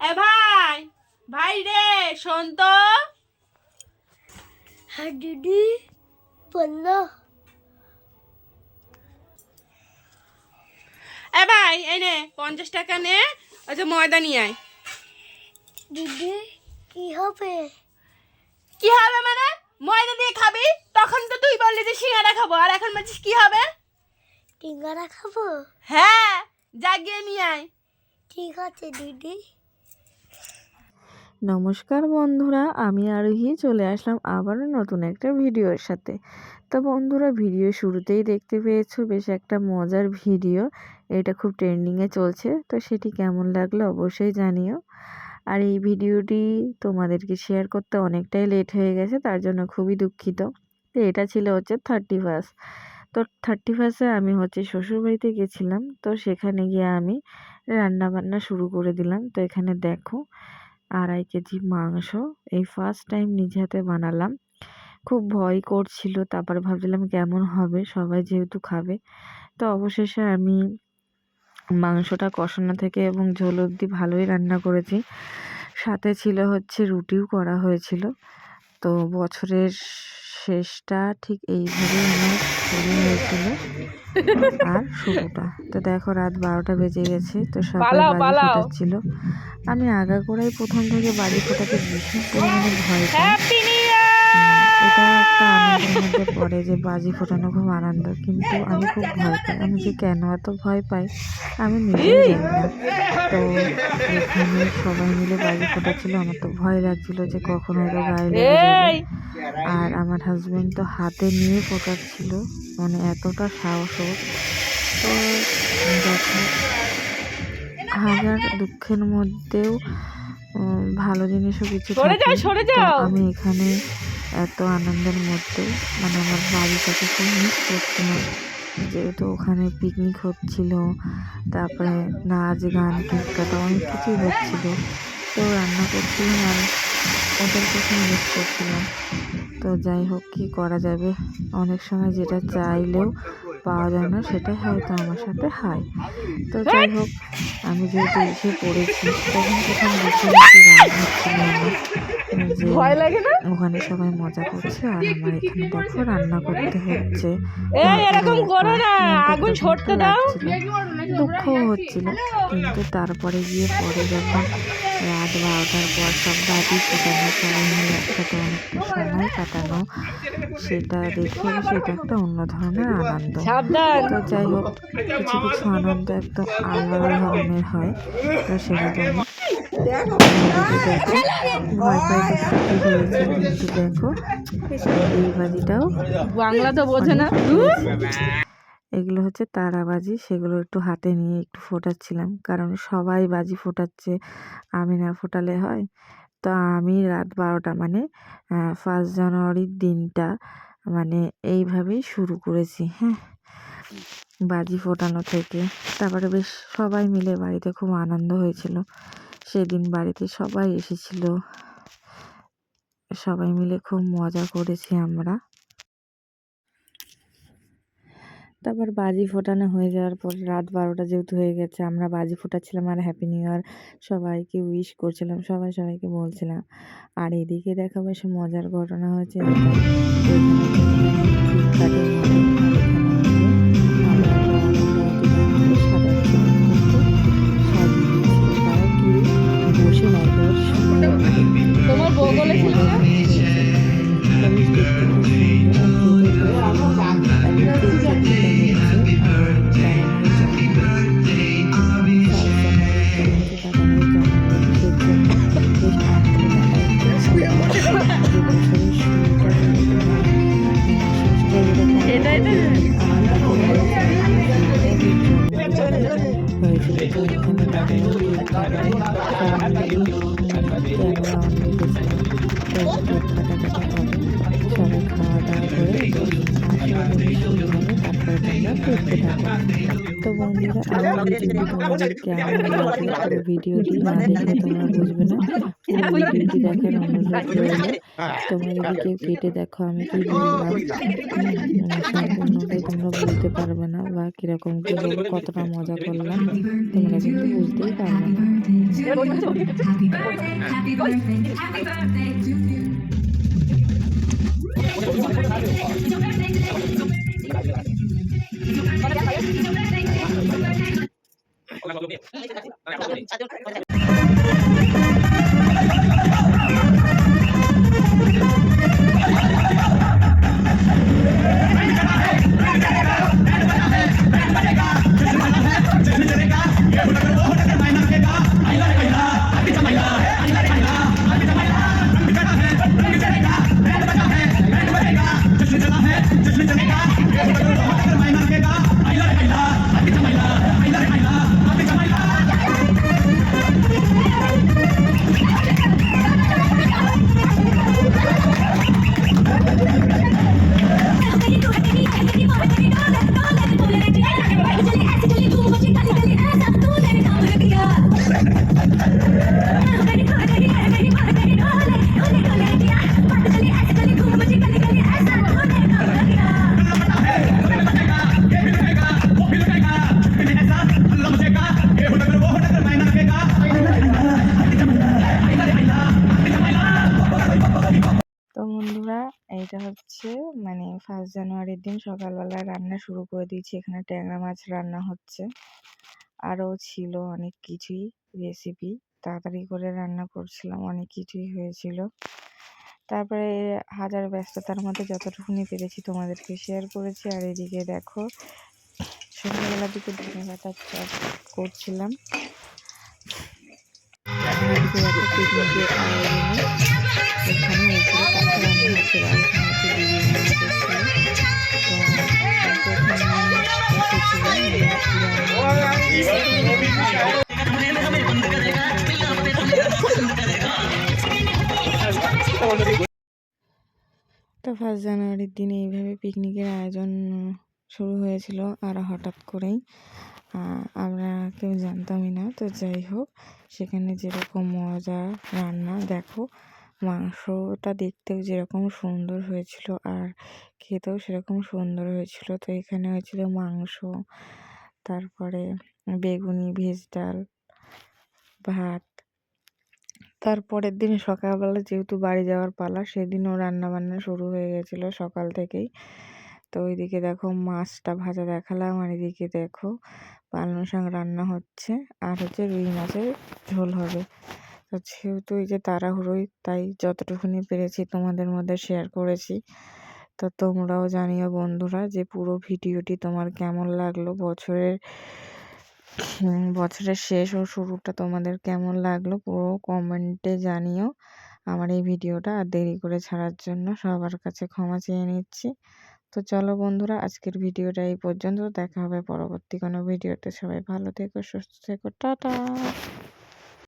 এ ভাই ভাই রে শোন তো। হ্যাঁ দিদি বলল এ ভাই এই নে পঞ্চাশ টাকা নে ওই যে ময়দা নিয়ে আয়। দিদি কি হবে? কি হবে মানে? ময়দা দিয়ে খাবি? তখন তো তুই বললি যে সিঙ্গারা খাব আর এখন বলছিস কি হবে? টিঙ্গারা খাব? হ্যাঁ জাগিয়ে নিয়ে আয়। ঠিক আছে দিদি। নমস্কার বন্ধুরা, আমি আরোহী, চলে আসলাম আবারও নতুন একটা ভিডিওর সাথে। তো বন্ধুরা, ভিডিও শুরুতেই দেখতে পেয়েছ, বেশ একটা মজার ভিডিও। এটা খুব ট্রেন্ডিংয়ে চলছে, তো সেটি কেমন লাগল অবশ্যই জানিও। আর এই ভিডিওটি তোমাদেরকে শেয়ার করতে অনেকটাই লেট হয়ে গেছে, তার জন্য খুবই দুঃখিত। তো এটা ছিল হচ্ছে থার্টি ফার্স্ট তো থার্টি ফার্স্টে আমি হচ্ছে শ্বশুরবাড়িতে গেছিলাম, তো সেখানে গিয়ে আমি রান্না বান্না শুরু করে দিলাম। তো এখানে দেখো আড়াই কেজি মাংস। এই ফার্স্ট টাইম নিজে হাতে বানালাম। খুব ভয় করছিল তারপর ভাবছিলাম কেমন হবে সবাই যেহেতু খাবে। তো অবশেষে আমি মাংসটা কষানো থেকে এবং ঝোল অবধি ভালোই রান্না করেছি। সাথে ছিল হচ্ছে রুটিও করা হয়েছিল। তো বছরের শেষটা ঠিক এইভাবেই আমার শুরু হয়েছিল। আর শুরুটা। তো দেখো রাত বারোটা বেজে গেছে তো পালাও, বাড়ি পালাও। আমি আগাগোড়াই প্রথম থেকে বাড়ি ফোটাতে ভীষণ পরিমাণে ভয় পাই। এটা একটা আনন্দের মধ্যে পড়ে যে বাজি ফোটানো খুব আনন্দ কিন্তু আমি খুব ভয় পাই। আমি যে কেন এত ভয় পাই আমি নিজেও জানি না। তো এখানে সবাই মিলে বাজি ফোটাচ্ছিল আমার তো ভয় লাগছিল যে কখন হয়তো গায়ে লেগে যাবে। আর আমার হাজব্যান্ড তো হাতে নিয়ে ফোটাচ্ছিল মানে এতটা সাহস তো দেখো হাজার দুঃখের মধ্যেও ভালো জিনিসও কিছু সরে যাও, সরে যাও। আমি এখানে এত আনন্দের মধ্যে মানে আমার বাড়িটাকে খুব মিস করছিলাম যেহেতু ওখানে পিকনিক হচ্ছিল তারপরে নাচ গান কেক কাটা অনেক কিছুই হচ্ছিল। তো রান্না করছিলাম আর ওদেরকে খুব মিস করছিলাম। তো যাই হোক কী করা যাবে? অনেক সময় যেটা চাইলেও পাওয়া যায় না সেটাই হয়তো আমার সাথে হয়। তো যাই হোক আমি যেহেতু এসে পড়েছি তখন তখন বেশি একটু রাগ হচ্ছিল আমার। ভয় লাগে না? ওখানে সবাই মজা করছে আর আমার এখানে দেখো রান্না করতে হচ্ছে। এই এরকম তারপরে করো না আগুন ছড়তে দাও। দুঃখও হচ্ছিল কিন্তু তারপরে গিয়ে পরে যখন রাত বারোটার পর সব বাজি ফোটানো সবাই মিলে একসাথে অনেকটা সময় কাটানো সেটা দেখে সেটা একটা অন্য ধরনের আনন্দ। সাবধান। তো যাই হোক কিছু কিছু আনন্দ একদম আলাদা ধরনের হয় তো সেরকম ভয় বাংলা তো বোঝে না। এগুলো হচ্ছে তারাবাজি সেগুলো একটু হাতে নিয়ে একটু ফোটাচ্ছিলাম, কারণ সবাই বাজি ফোটাচ্ছে, আমি না ফোটালে হয়। তো আমি রাত বারোটা মানে ফার্স্ট জানুয়ারির দিনটা মানে এইভাবেই শুরু করেছি হ্যাঁ। বাজি ফোটানো থেকে। তারপরে বেশ সবাই মিলে বাড়িতে খুব আনন্দ হয়েছিল। সেদিন বাড়িতে সবাই এসেছিল। সবাই মিলে খুব মজা করেছি আমরা। তারপর বাজি ফোটানো হয়ে যাওয়ার পর রাত বারোটা যেহেতু হয়ে গেছে, আমরা বাজি ফোটাচ্ছিলাম আর হ্যাপি নিউ ইয়ার সবাইকে উইশ করছিলাম, সবাই সবাইকে বলছিলাম আর এদিকে দেখা বেশ মজার ঘটনা হয়েছে। তোমার বউ বলেছিল সবাই খাওয়া দাওয়া করে তো বন্ধুরা আমার ভিডিওটি না দেখলে তোমরা বুঝবে না পুরো ভিডিওটি দেখার অনুরোধ রইল তোমরা যদি কেউ কেটে দেখো আমি কি বললাম হুম, সম্পূর্ণটাই তোমরা বুঝতে পারবে না বা কিরকম কি বলবো কতটা মজা করলাম তোমরা কিন্তু বুঝতেই পারবে না ফার্স্ট জানুয়ারির দিন সকালবেলা রান্না শুরু করে দিয়েছি। এখানে ট্যাংরা মাছ রান্না হচ্ছে। আরও ছিল অনেক কিছুই রেসিপি তাড়াতাড়ি করে রান্না করছিলাম, অনেক কিছুই হয়েছিল। তারপরে হাজার ব্যস্ততার মধ্যে যতটুকুনি পেরেছি তোমাদেরকে শেয়ার করেছি। আর এদিকে দেখো, সন্ধ্যাবেলার দিকে ধনে পাতার চাষ করছিলাম। এখানে তো ফার্স্ট জানুয়ারির দিনে এইভাবে পিকনিকের আয়োজন শুরু হয়েছিল আর হঠাৎ করেই আমরা কেউ জানতামই না। তো যাই হোক, সেখানে যেরকম মজা, রান্না, দেখো মাংসটা দেখতেও যেরকম সুন্দর হয়েছিল আর খেতেও সেরকম সুন্দর হয়েছিল। তো এখানে হয়েছিল মাংস, তারপরে বেগুনি, ভেজ ডাল, ভাত। তারপরের দিন সকালবেলা যেহেতু বাড়ি যাওয়ার পালা, সেদিনও রান্না বান্না শুরু হয়ে গেছিল সকাল থেকেই। তো ওইদিকে দেখো মাছটা ভাজা দেখালাম আর এদিকে দেখো পালং শাক রান্না হচ্ছে। আর হচ্ছে রুই মাছের ঝোল হবে। তো যেহেতু এই যে তাড়াহুড়োই তাই যতটুকুনি পেরেছি তোমাদের মধ্যে শেয়ার করেছি। তো তোমরাও জানিও বন্ধুরা যে পুরো ভিডিওটি তোমার কেমন লাগল, বছরের বছরের শেষ ও শুরুটা তোমাদের কেমন লাগল পুরো কমেন্টে জানিও। আমার এই ভিডিওটা আর দেরি করে ছাড়ার জন্য সবার কাছে ক্ষমা চেয়ে নিচ্ছি। তো চলো বন্ধুরা, আজকের ভিডিওটা এই পর্যন্ত। দেখা হবে পরবর্তী কোনো ভিডিওতে। সবাই ভালো থেকো, সুস্থ থেকো। টাটা!